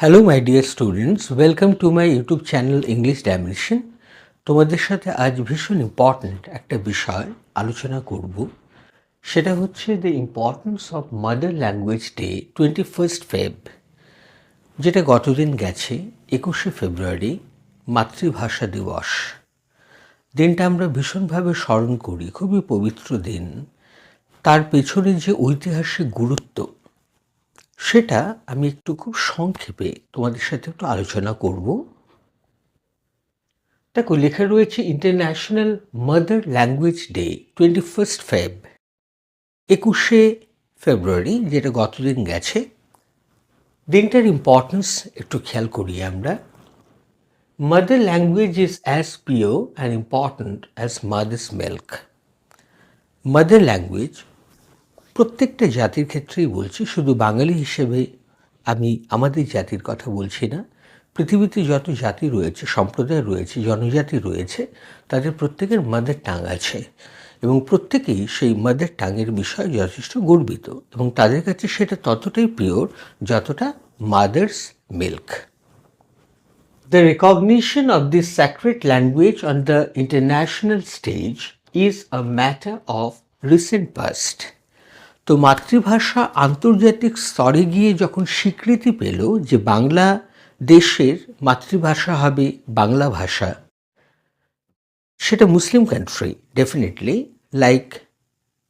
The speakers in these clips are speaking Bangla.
Hello my dear students welcome to my YouTube channel English dimension তোমাদের সাথে আজ ভীষণ ইম্পর্ট্যান্ট একটা বিষয় আলোচনা করব। সেটা হচ্ছে the importance of mother language day twenty first Feb যেটা গতদিন গেছে, একুশে ফেব্রুয়ারি মাতৃভাষা দিবস। দিনটা আমরা ভীষণভাবে স্মরণ করি, খুবই পবিত্র দিন। তার পেছনে যে ঐতিহাসিক গুরুত্ব সেটা আমি একটু খুব সংক্ষেপে তোমাদের সাথে একটু আলোচনা করব। দেখো, লেখা রয়েছে international mother language day twenty first Feb একুশে ফেব্রুয়ারি যেটা গতদিন গেছে। দিনটার ইম্পর্টেন্স একটু খেয়াল করি আমরা। Mother language is as pure and important as mother's milk mother language প্রত্যেকটা জাতির ক্ষেত্রেই বলছি, শুধু বাঙালি হিসেবে আমি আমাদের জাতির কথা বলছি না। পৃথিবীতে যত জাতি রয়েছে, সম্প্রদায় রয়েছে, জনজাতি রয়েছে, তাদের প্রত্যেকের মাদার টাং আছে। এবং প্রত্যেকেই সেই মাদার টাঙের বিষয়ে যথেষ্ট গর্বিত। এবং তাদের কাছে সেটা ততটাই পিওর যতটা mother's milk The recognition of this sacred language on the international stage is a matter of recent past. তো মাতৃভাষা আন্তর্জাতিক স্তরে গিয়ে যখন স্বীকৃতি পেল যে বাংলা দেশের মাতৃভাষা হবে বাংলা ভাষা, সেটা Muslim country definitely like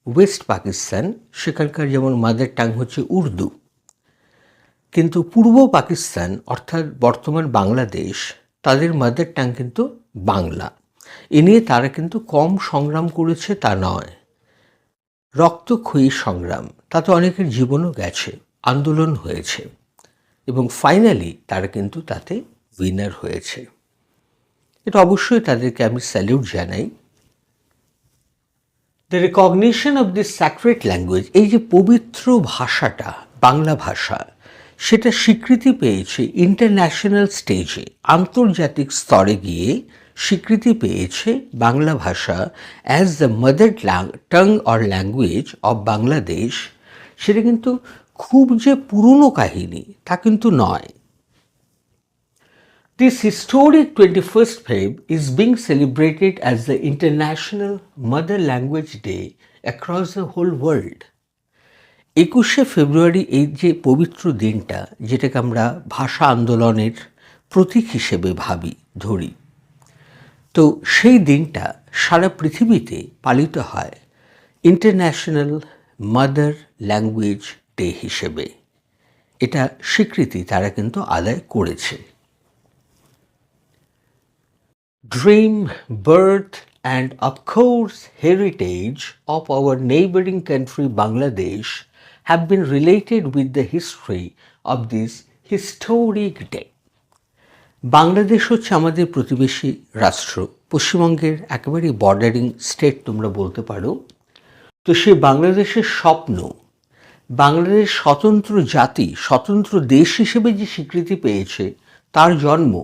west Pakistan সেখানকার যেমন মাদার টাং হচ্ছে উর্দু। কিন্তু পূর্ব পাকিস্তান, অর্থাৎ বর্তমান বাংলাদেশ, তাদের মাদার টাং কিন্তু বাংলা। এ নিয়ে তারা কিন্তু কম সংগ্রাম করেছে তা নয়। রক্তক্ষয়ী সংগ্রাম, তাতে অনেকের জীবনও গেছে, আন্দোলন হয়েছে এবং ফাইনালি তারা কিন্তু তাতে উইনার হয়েছে। এটা অবশ্যই তাদেরকে আমি স্যালিউট জানাই। The recognition of this sacred language এই যে পবিত্র ভাষাটা, বাংলা ভাষা, সেটা স্বীকৃতি পেয়েছে ইন্টারন্যাশনাল স্টেজে আন্তর্জাতিক স্তরে গিয়ে স্বীকৃতি পেয়েছে বাংলা ভাষা as the mother tongue or language of Bangladesh সেটা কিন্তু খুব যে পুরনো কাহিনী, তা কিন্তু নয়। This historic 21st Feb is being celebrated as the International Mother Language Day across the whole world. একুশে ফেব্রুয়ারি এই যে পবিত্র দিনটা, যেটাকে আমরা ভাষা আন্দোলনের প্রতীক হিসেবে ভাবি, ধরি। তো সেই দিনটা সারা পৃথিবীতে পালিত হয় ইন্টারন্যাশনাল মাদার ল্যাঙ্গুয়েজ ডে হিসেবে। এটা স্বীকৃতি তারা কিন্তু আদায় করেছে। Dream birth and of course heritage of our neighbouring country Bangladesh have been related with the history of this historic date Bangladesh হচ্ছে আমাদের প্রতিবেশী রাষ্ট্র। পশ্চিমবঙ্গের একেবারেই বর্ডারিং স্টেট তোমরা বলতে পারো। তো সে বাংলাদেশের স্বপ্ন বাংলাদেশ স্বতন্ত্র জাতি, স্বতন্ত্র দেশ হিসেবে যে স্বীকৃতি পেয়েছে, তার জন্ম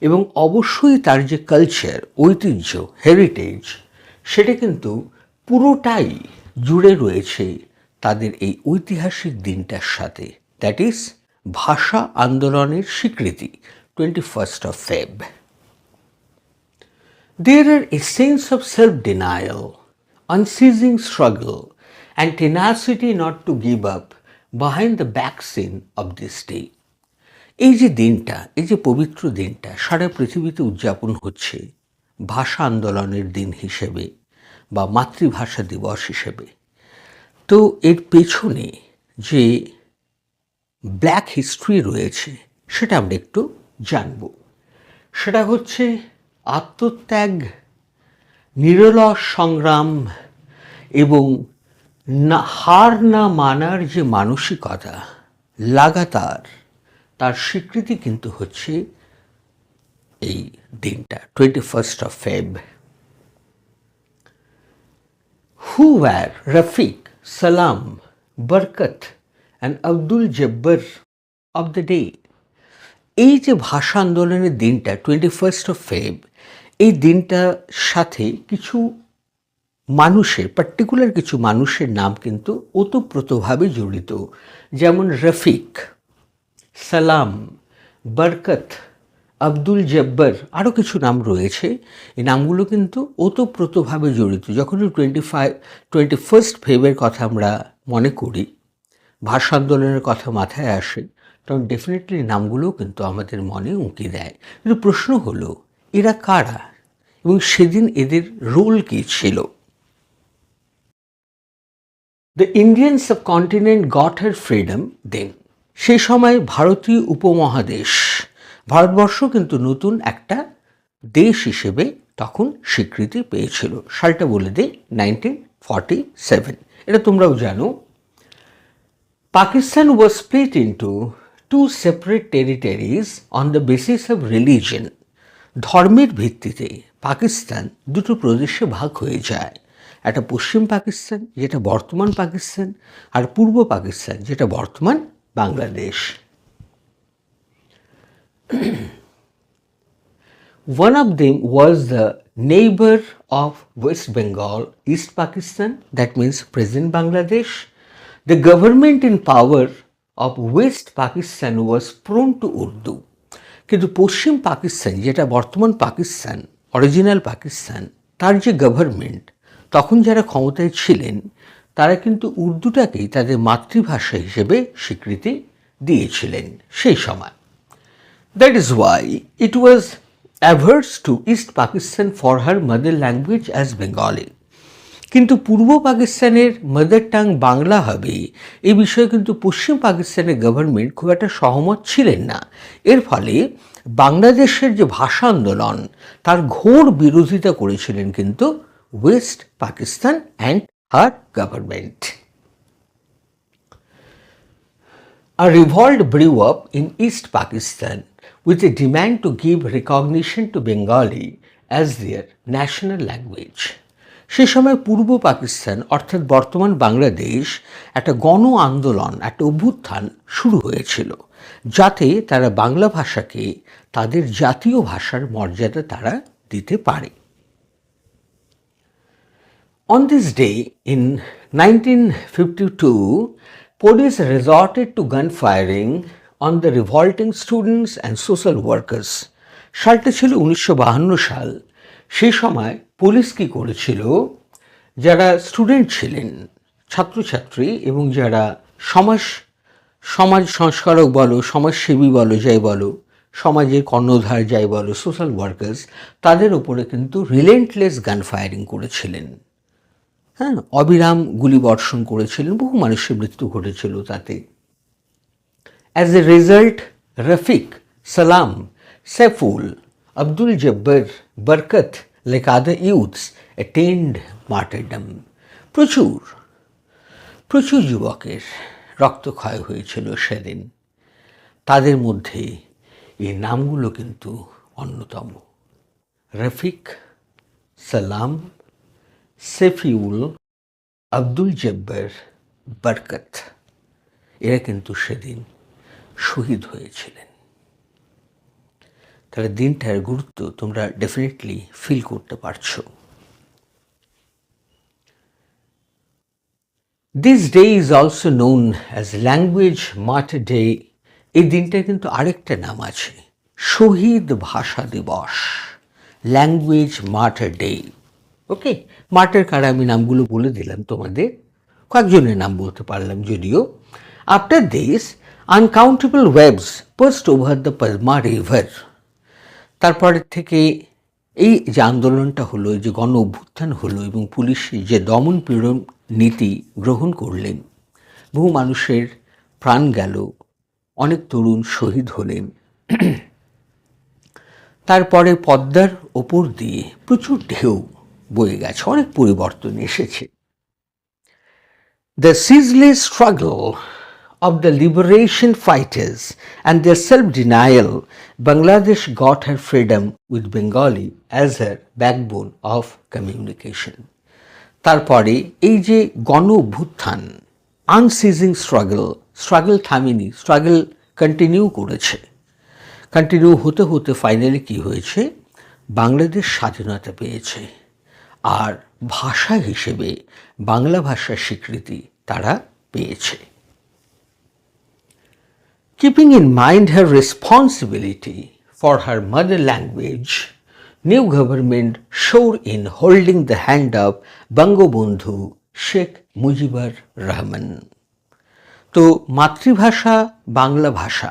এবং অবশ্যই তার যে কালচার ঐতিহ্য হেরিটেজ সেটা কিন্তু পুরোটাই জুড়ে রয়েছে তাদের এই ঐতিহাসিক দিনটার সাথে। দ্যাট ইজ ভাষা আন্দোলনের স্বীকৃতি। Twenty first of Feb There are a sense of self denial, unceasing struggle, and tenacity not to give up behind the back scene of this day. এই যে দিনটা এই যে পবিত্র দিনটা সারা পৃথিবীতে উদযাপন হচ্ছে ভাষা আন্দোলনের দিন হিসেবে বা মাতৃভাষা দিবস হিসেবে তো এর পেছনে যে ব্ল্যাক হিস্ট্রি রয়েছে সেটা আমরা একটু জানব। সেটা হচ্ছে আত্মত্যাগ, নিরলস সংগ্রাম এবং না, হার না মানার যে মানসিকতা লাগাতার, তার স্বীকৃতি কিন্তু হচ্ছে এই দিনটা twenty first of Feb who were Rafiq Salam Barkat and Abdul Jabbar of the day এই যে ভাষা আন্দোলনের দিনটা টোয়েন্টি ফার্স্ট অফ ফেব এই দিনটার সাথে কিছু মানুষের পার্টিকুলার কিছু মানুষের নাম কিন্তু ওতপ্রোতভাবে জড়িত। যেমন রফিক, সালাম, বরকত, আব্দুল জব্বর আরও কিছু নাম রয়েছে। এই নামগুলো কিন্তু ওতপ্রোতভাবে জড়িত। যখন টোয়েন্টি ফাইভ টোয়েন্টি ফার্স্ট ফেবের কথা আমরা মনে করি, ভাষা আন্দোলনের কথা মাথায় আসে তখন ডেফিনেটলি নামগুলোও কিন্তু আমাদের মনে উঁকি দেয়। কিন্তু প্রশ্ন হলো, এরা কারা? এবং সেদিন এদের রোল কী ছিল? The Indian subcontinent got her freedom then সেই সময় ভারতীয় উপমহাদেশ, ভারতবর্ষ কিন্তু নতুন একটা দেশ হিসেবে তখন স্বীকৃতি পেয়েছিল। সালটা বলে দিই নাইনটিন ফর্টি সেভেন এটা তোমরাও জানো। Pakistan was split into two separate territories on the basis of religion ধর্মের ভিত্তিতে পাকিস্তান দুটো প্রদেশে ভাগ হয়ে যায়। একটা পশ্চিম পাকিস্তান যেটা বর্তমান পাকিস্তান আর পূর্ব পাকিস্তান যেটা বর্তমান Bangladesh. One of them was the neighbor of West Bengal, East Pakistan, that means present Bangladesh. The government in power of west Pakistan was prone to Urdu কিন্তু পশ্চিম পাকিস্তান যেটা বর্তমান পাকিস্তান অরিজিনাল পাকিস্তান তার যে গভর্নমেন্ট তখন যারা ক্ষমতায় ছিলেন, তারা কিন্তু উর্দুটাকেই তাদের মাতৃভাষা হিসেবে স্বীকৃতি দিয়েছিলেন সেই সময় that is why it was averse to east Pakistan for her mother language as Bengali. কিন্তু পূর্ব পাকিস্তানের মাদার টাং বাংলা হবে। এই বিষয়ে কিন্তু পশ্চিম পাকিস্তানের গভর্নমেন্ট খুব একটা সহমত ছিলেন না। এর ফলে বাংলাদেশের যে ভাষা আন্দোলন, তার ঘোর বিরোধিতা করেছিলেন কিন্তু west Pakistan and her government. A revolt brew up in East Pakistan with a demand to give recognition to Bengali as their national language. সে সময় পূর্ব পাকিস্তান অর্থাৎ বর্তমান বাংলাদেশ একটা গণ আন্দোলন একটা অভ্যুত্থান শুরু হয়েছিল যাতে তারা বাংলা ভাষাকে তাদের জাতীয় ভাষার মর্যাদা তারা দিতে পারে On this day in 1952, police resorted to gun firing on the revolting students and social workers. সালটা ছিল উনিশশো সাল সেই সময় পুলিশ কি করেছিল? যারা স্টুডেন্ট ছিলেন, ছাত্রছাত্রী এবং যারা সমাজ সমাজ সংস্কারক বলো, সমাজসেবী বলো, যাই বলো, সমাজের কর্ণধার যাই বলো সোশ্যাল ওয়ার্কার্স তাদের উপরে কিন্তু রিলেন্টলেস গান ফায়ারিং করেছিলেন। হ্যাঁ অবিরাম গুলি বর্ষণ করেছিলেন, বহু মানুষের মৃত্যু ঘটেছিল তাতে। As a result Rafiq Salam Saiful Abdul Jabbar Barkat like other youths attend martyrdom প্রচুর প্রচুর যুবকের রক্তক্ষয় হয়েছিল সেদিন। তাদের মধ্যে এই নামগুলো কিন্তু অন্যতম। রফিক, সালাম, সেফিউল, আব্দুল জব্বর বরকত, এরা কিন্তু সেদিন শহীদ হয়েছিলেন। তাহলে দিনটার গুরুত্ব তোমরা ডেফিনেটলি ফিল করতে পারছ। This day is also known as language মাঠ ডে এই দিনটার কিন্তু আরেকটা নাম আছে, শহীদ ভাষা দিবস। ল্যাঙ্গুয়েজ মাঠ ডে ওকে মার্টার কারা আমি নামগুলো বলে দিলাম তোমাদের, কয়েকজনের নাম বলতে পারলাম যদিও। After this uncountable waves post over the Padma river তারপরের থেকে এই যে আন্দোলনটা হলো যে গণ অভ্যুত্থান হলো এবং পুলিশ যে দমন পীড়ন নীতি গ্রহণ করলেন, বহু মানুষের প্রাণ গেল, অনেক তরুণ শহীদ হলেন। তারপরে পদ্মার ওপর দিয়ে প্রচুর ঢেউ বয়ে গেছে, অনেক পরিবর্তন এসেছে। The ceaseless struggle of the liberation fighters and their self-denial, Bangladesh got her freedom with Bengali as her backbone of communication. তারপরে এই যে গণ অভ্যুত্থান আনসিজিং স্ট্রাগল স্ট্রাগল থামেনি স্ট্রাগল কন্টিনিউ করেছে কন্টিনিউ হতে হতে ফাইনালি কি হয়েছে বাংলাদেশ স্বাধীনতা পেয়েছে আর ভাষা হিসেবে বাংলা ভাষার স্বীকৃতি তারা পেয়েছে Keeping in mind her responsibility for her mother language, new government showed in holding the hand of Bangabandhu Sheikh Mujibur Rahman. তো মাতৃভাষা বাংলা ভাষা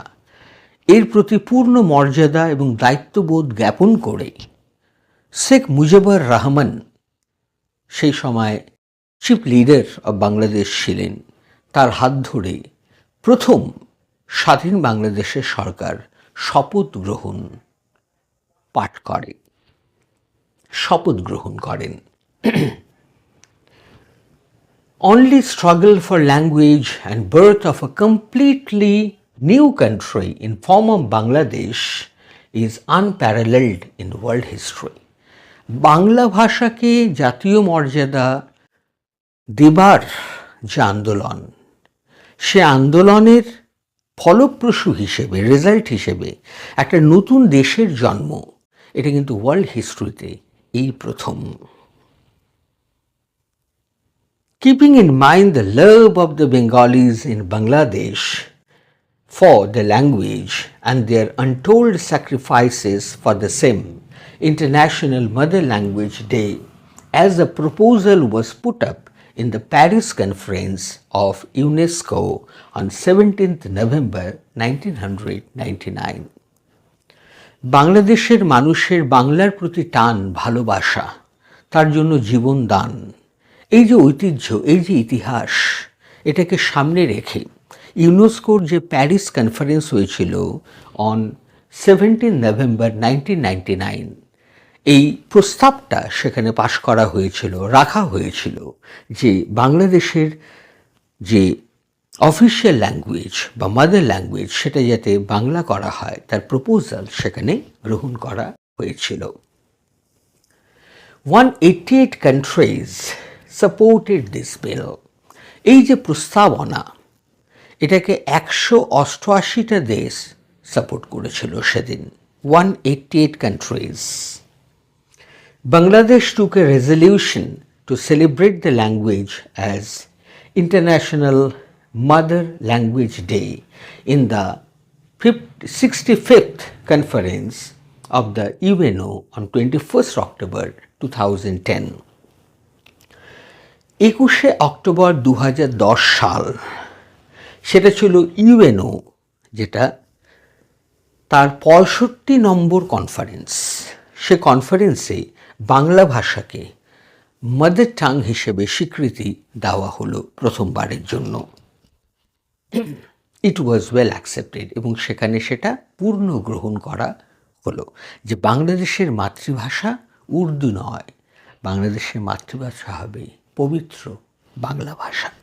এর প্রতি পূর্ণ মর্যাদা এবং দায়িত্ববোধ জ্ঞাপন করে শেখ মুজিবুর রহমান সেই সময় চিফ লিডার অব বাংলাদেশ ছিলেন তার হাত ধরে প্রথম স্বাধীন বাংলাদেশের সরকার শপথ গ্রহণ পাঠ করে। শপথ গ্রহণ করেন। Only struggle for language and birth of a completely new country in form of Bangladesh is unparalleled in world history Bangla ভাষাকে জাতীয় মর্যাদা দেবার যে আন্দোলন, সে আন্দোলনের ফলপ্রসূ হিসেবে রেজাল্ট হিসেবে একটা নতুন দেশের জন্ম এটা কিন্তু ওয়ার্ল্ড হিস্ট্রিতে এই প্রথম Keeping in mind the love of the Bengalis in Bangladesh for the language and their untold sacrifices for the same, International Mother Language Day, as a proposal was put up in the Paris Conference of UNESCO on 17th November 1999. বাংলাদেশের মানুষের বাংলার প্রতি টান ভালোবাসা, তার জন্য জীবন দান এই যে ঐতিহ্য, এই যে ইতিহাস, এটাকে সামনে রেখে ইউনেস্কোর যে প্যারিস কনফারেন্স হয়েছিল on seventeen November nineteen ninety nine এই প্রস্তাবটা সেখানে পাশ করা হয়েছিল, রাখা হয়েছিল যে বাংলাদেশের যে অফিসিয়াল ল্যাঙ্গুয়েজ বা মাদার ল্যাঙ্গুয়েজ সেটা যাতে বাংলা করা হয়, তার প্রপোজাল সেখানে গ্রহণ করা হয়েছিল। One eighty eight countries supported this bill এই যে প্রস্তাবনা, এটাকে একশো অষ্টআশিটা দেশ সাপোর্ট করেছিল সেদিন। One eighty eight countries Bangladesh took a resolution to celebrate the language as International Mother Language Day in the 65th conference of the UNO on 21st October 2010. একুশে অক্টোবর দু হাজার দশ সাল সেটা ছিল ইউএনও যেটা তার পঁয়ষট্টি নম্বর কনফারেন্স সে কনফারেন্সে বাংলা ভাষাকে মাদার টাং হিসেবে স্বীকৃতি দেওয়া হলো প্রথমবারের জন্য। ইট ওয়াজ ওয়েল অ্যাকসেপ্টেড এবং সেখানে সেটা পূর্ণ গ্রহণ করা হলো যে বাংলাদেশের মাতৃভাষা উর্দু নয়। বাংলাদেশের মাতৃভাষা হবে পবিত্র বাংলা ভাষা।